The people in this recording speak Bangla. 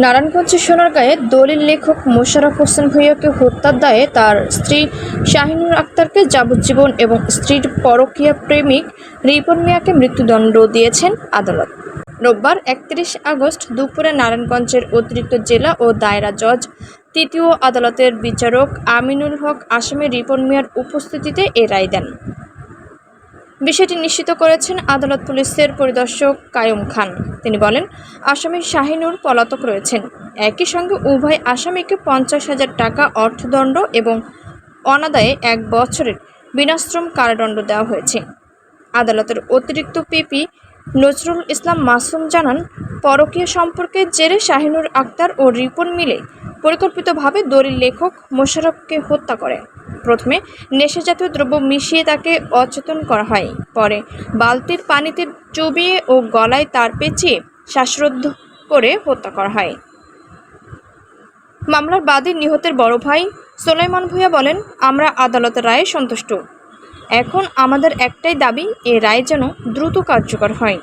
নারায়ণগঞ্জের সোনারগাঁয়ে দলিল লেখক মোশারফ হোসেন ভূঁইয়াকে হত্যার দায়ে তার স্ত্রী শাহিনুর আক্তারকে যাবজ্জীবন এবং স্ত্রীর পরকীয়া প্রেমিক রিপন মিয়াকে মৃত্যুদণ্ড দিয়েছেন আদালত। রোববার একত্রিশ আগস্ট দুপুরে নারায়ণগঞ্জের অতিরিক্ত জেলা ও দায়রা জজ, তৃতীয় আদালতের বিচারক আমিনুল হক আসামে রিপন মিয়ার উপস্থিতিতে এ রায় দেন। বিষয়টি নিশ্চিত করেছেন আদালত পুলিশের পরিদর্শক কায়ুম খান। তিনি বলেন, আসামি শাহিনুর পলাতক রয়েছেন। একই সঙ্গে উভয় আসামিকে পঞ্চাশ হাজার টাকা অর্থদণ্ড এবং অনাদায়ে এক বছরের বিনাশ্রম কারাদণ্ড দেওয়া হয়েছে। আদালতের অতিরিক্ত পিপি নজরুল ইসলাম মাসুম জানান, পরকীয় সম্পর্কের জেরে শাহিনুর আক্তার ও রিপন মিলে পরিকল্পিতভাবে দলিল লেখক মোশারফকে হত্যা করে। প্রথমে নেশাজাতীয় দ্রব্য মিশিয়ে তাকে অচেতন করা হয়। পরে বালতির পানিতে চুবিয়ে ও গলায় তার পেঁচিয়ে শ্বাসরোধ করে হত্যা করা হয়। মামলার বাদী নিহতের বড় ভাই সোলাইমান ভূঁইয়া বলেন, আমরা আদালতের রায়ে সন্তুষ্ট। এখন আমাদের একটাই দাবি, এ রায় যেন দ্রুত কার্যকর হয়।